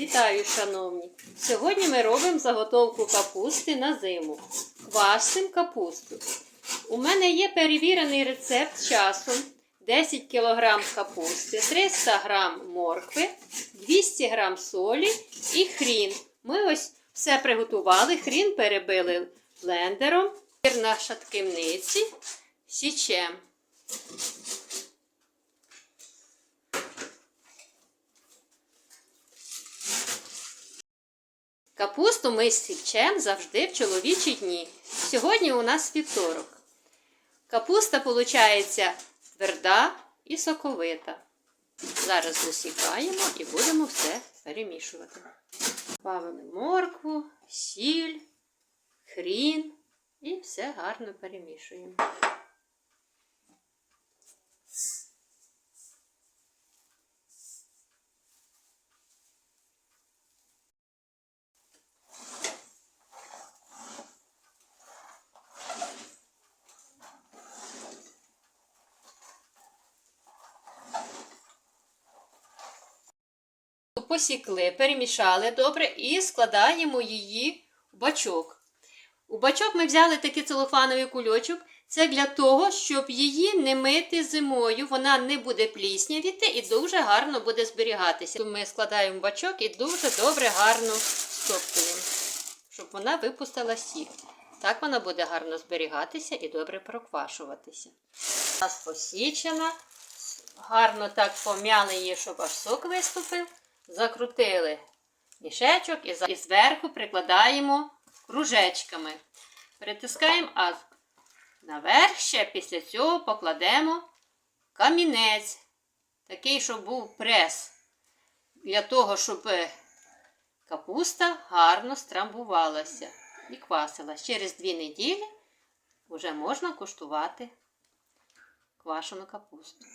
Вітаю, шановні! Сьогодні ми робимо заготовку капусти на зиму. Квасим капусту. У мене є перевірений рецепт часом 10 кг капусти, 300 г моркви, 200 г солі і хрін. Ми ось все приготували, хрін перебили блендером. На шатківниці січем. Капусту ми січем завжди в чоловічі дні. Сьогодні у нас вівторок. Капуста виходить тверда і соковита. Зараз засікаємо і будемо все перемішувати. Добавимо моркву, сіль, хрін і все гарно перемішуємо. Посікли, перемішали добре і складаємо її в бачок. У бачок ми взяли такий целофановий кульочок. Це для того, щоб її не мити зимою. Вона не буде пліснявіти і дуже гарно буде зберігатися. Ми складаємо бачок і дуже добре гарно стоптуємо, щоб вона випустила сік. Так вона буде гарно зберігатися і добре проквашуватися. У нас посічена. Гарно так пом'яли її, щоб аж сок виступив. Закрутили мішечок і зверху прикладаємо кружечками. Притискаємо, а наверх ще після цього покладемо камінець. Такий, щоб був прес. Для того, щоб е, капуста гарно страмбувалася і квасилась. Через дві неділі вже можна куштувати квашену капусту.